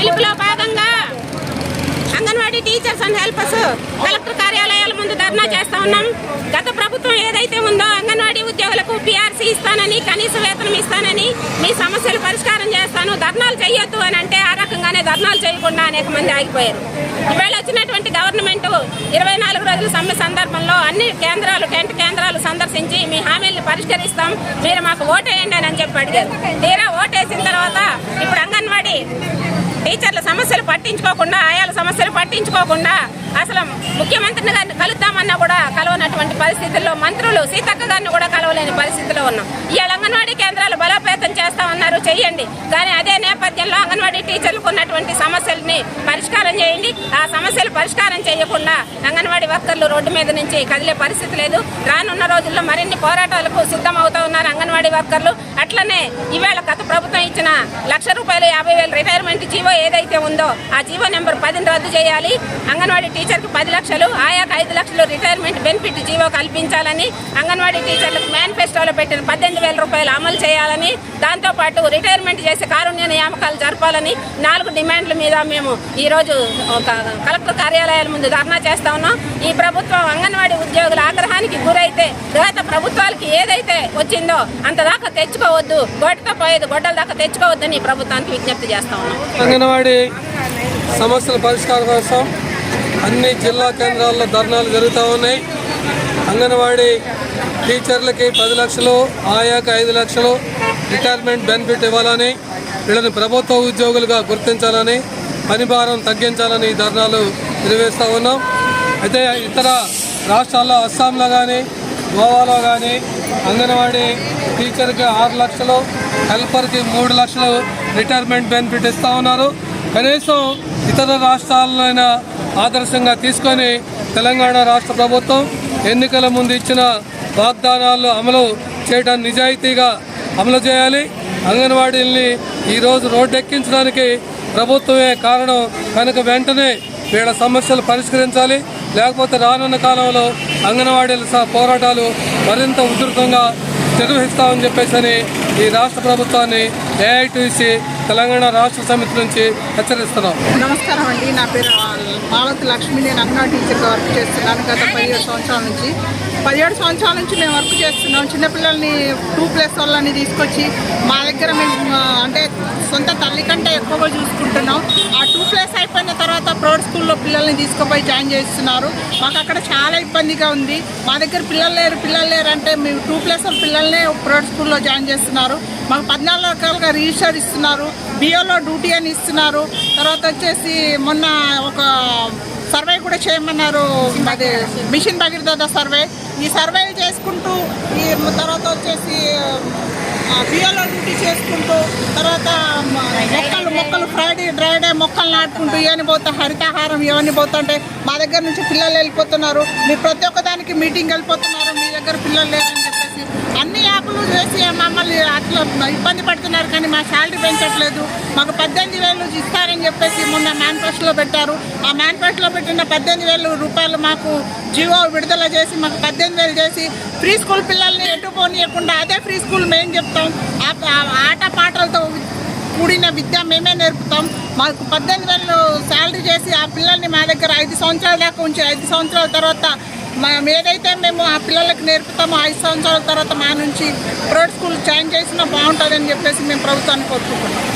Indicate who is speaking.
Speaker 1: పిలుపులో భాగంగా anganwadi teachers and helpers collector కార్యాలయాల ముందు ధర్నా చేస్తా ఉన్నాం. గత ప్రభుత్వం ఏదైతే ఉందో అంగన్వాడీ ఉద్యోగులకు పిఆర్సీ ఇస్తానని కనీస వేతనం ఇస్తానని మీ సమస్యలు పరిష్కారం చేస్తాను. ధర్నాలు చేయొద్దు అని అంటే ఆ రకంగానే ధర్నాలు చేయకుండా అనేక మంది ఆగిపోయారు. ఇవాళ వచ్చినటువంటి గవర్నమెంట్ ఇరవై నాలుగు రోజుల సమ్మె సందర్భంలో అన్ని కేంద్రాలు టెంట్ కేంద్రాలు సందర్శించి మీ హామీలను పరిష్కరిస్తాం. మీరు మాకు ఓటేయండి అని చెప్పి అడిగారు. తీరా ఓటేసింది టీచర్ల సమస్యలు పట్టించుకోకుండా ఆయాల సమస్యలు పట్టించుకోకుండా అసలు ముఖ్యమంత్రిని గారిని కలుద్దామన్నా కూడా కలవనటువంటి పరిస్థితుల్లో మంత్రులు సీతక్క గారిని కూడా కలవలేని పరిస్థితిలో ఉన్నాం. ఇవాళ అంగన్వాడీ కేంద్రాలు బలోపేతం చేస్తా ఉన్నారు చెయ్యండి. కానీ అదే నేపథ్యంలో అంగన్వాడీ టీచర్లకు ఉన్నటువంటి సమస్యల్ని దూరం చేయండి. ఆ సమస్యలు పరిష్కారం చేయకుండా అంగన్వాడీ వర్కర్లు రోడ్డు మీద నుంచి కదిలే పరిస్థితి లేదు. రానున్న రోజుల్లో మరిన్ని పోరాటాలకు సిద్ధం అవుతా ఉన్నారు అంగన్వాడీ వర్కర్లు. అట్లనే ఈవేళ గత ప్రభుత్వం ఇచ్చిన లక్ష రూపాయలు యాభై వేలు రిటైర్మెంట్ జీవో ఏదైతే ఉందో ఆ జీవో నెంబర్ పదిని రద్దు చేయాలి. అంగన్వాడీ టీచర్కి పది లక్షలు ఆయాకు ఐదు లక్షలు రిటైర్మెంట్ బెనిఫిట్ జీవో కల్పించాలని అంగన్వాడీ టీచర్లకు మేనిఫెస్టోలో పెట్టిన పద్దెనిమిది వేల రూపాయలు అమలు చేయాలని దాంతోపాటు రిటైర్మెంట్ చేసే కారుణ్య నియామకాలు జరపాలని నాలుగు డిమాండ్ల మీద మేము ఈరోజు కలెక్టర్ కార్యాలయాల ముందు ధర్నా చేస్తా ఉన్నాం. ఈ ప్రభుత్వం అంగన్వాడీ ఉద్యోగుల ఆగ్రహానికి గురైతే గత ప్రభుత్వాలకి ఏదైతే వచ్చిందో అంత దాకా తెచ్చుకోవద్దు గొడ్డతో పోయేది గొడ్డల దాకా తెచ్చుకోవద్దని ఈ ప్రభుత్వానికి విజ్ఞప్తి చేస్తా ఉన్నాం.
Speaker 2: అంగన్వాడీ సమస్యల పరిష్కారం కోసం అన్ని జిల్లా కేంద్రాల్లో ధర్నాలు జరుగుతూ ఉన్నాయి. అంగన్వాడీ టీచర్లకి పది లక్షలు ఆయాకి ఐదు లక్షలు రిటైర్మెంట్ బెనిఫిట్ ఇవ్వాలని వీళ్ళని ప్రభుత్వ ఉద్యోగులుగా గుర్తించాలని పనిభారం తగ్గించాలని ఈ ధర్నాలు నిర్వహిస్తూ ఉన్నాం. అయితే ఇతర రాష్ట్రాల్లో అస్సాంలో కానీ గోవాలో కానీ అంగన్వాడీ టీచర్కి ఆరు లక్షలు హెల్పర్కి మూడు లక్షలు రిటైర్మెంట్ బెనిఫిట్ ఇస్తూ ఉన్నారు. కనీసం ఇతర రాష్ట్రాలైనా ఆదర్శంగా తీసుకొని తెలంగాణ రాష్ట్ర ప్రభుత్వం ఎన్నికల ముందు ఇచ్చిన వాగ్దానాలు అమలు చేయడం నిజాయితీగా అమలు చేయాలి. అంగన్వాడీల్ని ఈరోజు రోడ్డెక్కించడానికి ప్రభుత్వమే కారణం. కనుక వెంటనే వీళ్ళ సమస్యలు పరిష్కరించాలి. లేకపోతే రానున్న కాలంలో అంగన్వాడీల సహా పోరాటాలు మరింత ఉధృతంగా నిర్వహిస్తామని చెప్పేసి అని ఈ రాష్ట్ర ప్రభుత్వాన్ని ఏఐటీసీ తెలంగాణ రాష్ట్ర సమితి నుంచి హెచ్చరిస్తున్నాం.
Speaker 3: నమస్కారం అండి. నా పేరు మాలతి లక్ష్మి నేను అన్నా టీచర్గా వర్క్ చేస్తున్నాను గత పదిహేడు సంవత్సరాల నుంచి. పదిహేడు సంవత్సరాల నుంచి మేము వర్క్ చేస్తున్నాం. చిన్నపిల్లల్ని టూ ప్లస్ వాళ్ళని తీసుకొచ్చి మా దగ్గర మేము అంటే సొంత తల్లి కంటే ఎక్కువగా చూసుకుంటున్నాం. ఆ టూ ప్లస్ అయిపోయిన తర్వాత ప్రౌడ్ స్కూల్లో పిల్లల్ని తీసుకుపోయి జాయిన్ చేస్తున్నారు. మాకు అక్కడ చాలా ఇబ్బందిగా ఉంది. మా దగ్గర పిల్లలు లేరు పిల్లలు లేరు అంటే మేము టూ ప్లస్ పిల్లల్నే ప్రౌడ్ స్కూల్లో జాయిన్ చేస్తున్నారు. మాకు పద్నాలుగు రకాలుగా రిజిస్టర్ ఇస్తున్నారు. బిఏలో డ్యూటీ అని ఇస్తున్నారు. తర్వాత వచ్చేసి మొన్న ఒక సర్వే కూడా చేయమన్నారు. అది మిషన్ భగీరథ సర్వే. ఈ సర్వే చేసుకుంటూ ఈ తర్వాత వచ్చేసి బియ్యంలో డ్యూటీ చేసుకుంటూ తర్వాత మొక్కలు మొక్కలు ఫ్రైడే డ్రైడే మొక్కలు నాటుకుంటూ ఇవన్నీ పోతా హరితాహారం ఇవన్నీ పోతుంటే మా దగ్గర నుంచి పిల్లలు వెళ్ళిపోతున్నారు. మీరు ప్రతి ఒక్కదానికి మీటింగ్ వెళ్ళిపోతున్నారు. మీ దగ్గర పిల్లలు లేదంటే చేసి అన్ని యాప్లు చేసి మమ్మల్ని అట్లా ఇబ్బంది పడుతున్నారు కానీ మా శాలరీ పెంచట్లేదు. మాకు పద్దెనిమిది వేలు ఇస్తారని చెప్పేసి మొన్న మేనిఫెస్టోలో పెట్టారు. ఆ మేనిఫెస్టోలో పెట్టిన పద్దెనిమిది వేలు రూపాయలు మాకు జియో విడుదల చేసి మాకు పద్దెనిమిది వేలు చేసి ఫ్రీ స్కూల్ పిల్లల్ని ఎటు పోనీయకుండా అదే ఫ్రీ స్కూల్ మేము చెప్తాం. ఆ- ఆట పాటలతో కూడిన విద్య మేమే నేర్పుతాం. మాకు పద్దెనిమిది వేలు శాలరీ చేసి ఆ పిల్లల్ని మా దగ్గర ఐదు సంవత్సరాల దాకా ఉంచి ఐదు సంవత్సరాల తర్వాత మా ఏదైతే మేము ఆ పిల్లలకు నేర్పుతామో ఐదు సంవత్సరాల తర్వాత మా నుంచి ప్రైవేట్ స్కూల్ జాయిన్ చేసినా బాగుంటుందని చెప్పేసి మేము ప్రభుత్వాన్ని కోరుకుంటున్నాం.